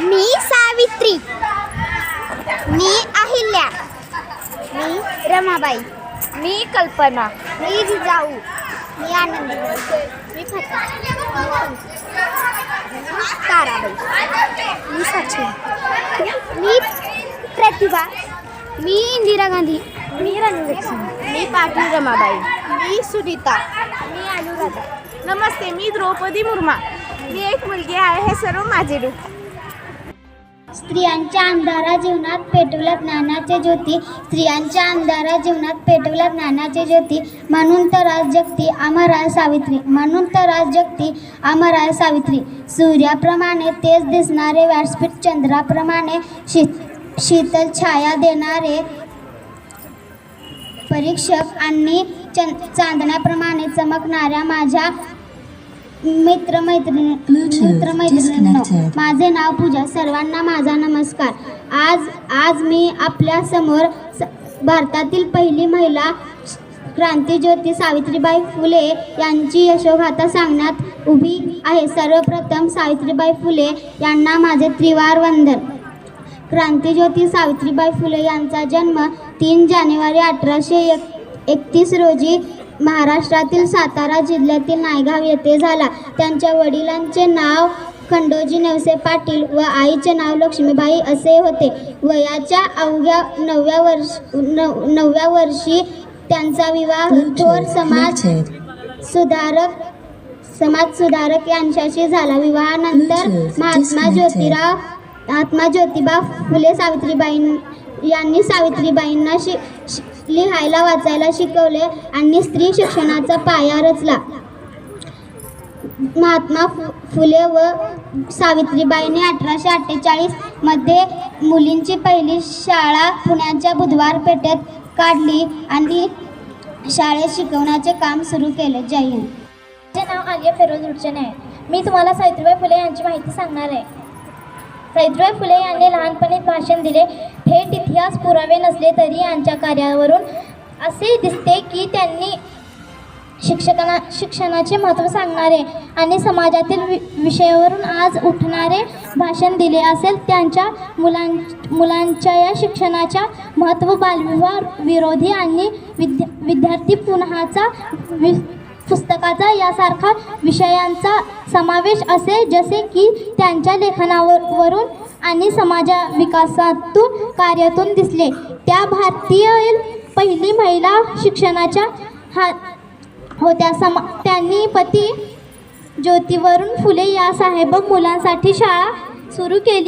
मी सावित्री. मी अहिल्या. मी रमाबाई. मी कल्पना. मी जिजाऊ. मी आनंदी. मी फता ताराबाई. मी सचिन. मी प्रतिभा. मी इंदिरा गांधी. मी रणलक्ष्मी मी पाटील रमाबाई. मी सुनीता. मी अनुराधा. नमस्ते मी द्रौपदी मुर्मा. मी एक मुलगी आहे हे सर्व माझे रूप. स्त्रियांच्या अंधारा जीवनात पेटवल्या ज्ञानाचे ज्योती. स्त्रियांच्या अंधारा जीवनात पेटवल्या ज्ञानाचे ज्योती. म्हणून तर आज जगती अमराय सावित्री. म्हणून तर आज जगती अमराय सावित्री. सूर्याप्रमाणे तेज दिसणारे व्यासपीठ चंद्राप्रमाणे शी शीतल छाया देणारे परीक्षक आणि चंद चांदण्याप्रमाणे चमकणाऱ्या माझ्या मित्रमैत्रिणी मित्रमैत्रिणींनो माझे नाव पूजा. सर्वांना माझा नमस्कार. आज आज मी आपल्यासमोर स- भारतातील पहिली महिला क्रांतीज्योती सावित्रीबाई फुले यांची यशोगाथा सांगण्यात उभी आहे. सर्वप्रथम सावित्रीबाई फुले यांना माझे त्रिवार वंदन. क्रांतीज्योती सावित्रीबाई फुले यांचा जन्म तीन जानेवारी अठराशे एक एकतीस रोजी महाराष्ट्रातील सातारा जिल्ह्यातील नायगाव येथे झाला. त्यांच्या वडिलांचे नाव खंडोजी नेवसे पाटील व आईचे नाव लक्ष्मीबाई असे होते. वयाच्या अवघ्या नवव्या वर्ष नव नवव्या वर्षी त्यांचा विवाह थोर समाज सुधारक समाज सुधारक यांच्याशी झाला. विवाहानंतर महात्मा ज्योतिराव महात्मा ज्योतिबा फुले सावित्रीबाई यांनी सावित्रीबाईंना शि शि- लिहायला वाचायला शिकवले आणि स्त्री शिक्षणाचा पाया रचला. महात्मा फु फुले व सावित्रीबाईंनी अठराशे अठ्ठेचाळीसमध्ये मुलींची पहिली शाळा पुण्याच्या बुधवार पेठेत काढली आणि शाळेत शिकवण्याचे काम सुरू केले. जय हिंद. माझे नाव आलिया फेरोज उडचने आहे. मी तुम्हाला सावित्रीबाई फुले यांची माहिती सांगणार आहे. सावित्रीबाई फुले यांनी लहानपणीत भाषण दिले. थेट इतिहास पुरावे नसले तरी यांच्या कार्यावरून असे दिसते की त्यांनी शिक्षकांना शिक्षणाचे महत्त्व सांगणारे आणि समाजातील वि विषयावरून आज उठणारे भाषण दिले असेल. त्यांच्या मुलां मुलांच्या या शिक्षणाच्या महत्त्व बालविवाह विरोधी आणि विद्या विद्यार्थी पुन्हाचा वि पुस्तकाचा यासारखा विषयांचा समावेश असे जसे की त्यांच्या लेखनावर वरून आणि समाजा विकासातून कार्यातून दिसले. त्या भारतीय पहिली महिला शिक्षणाच्या हा होत्या. समा त्यांनी पती ज्योतिवरून फुले या साहेब मुलांसाठी शाळा सुरू केली.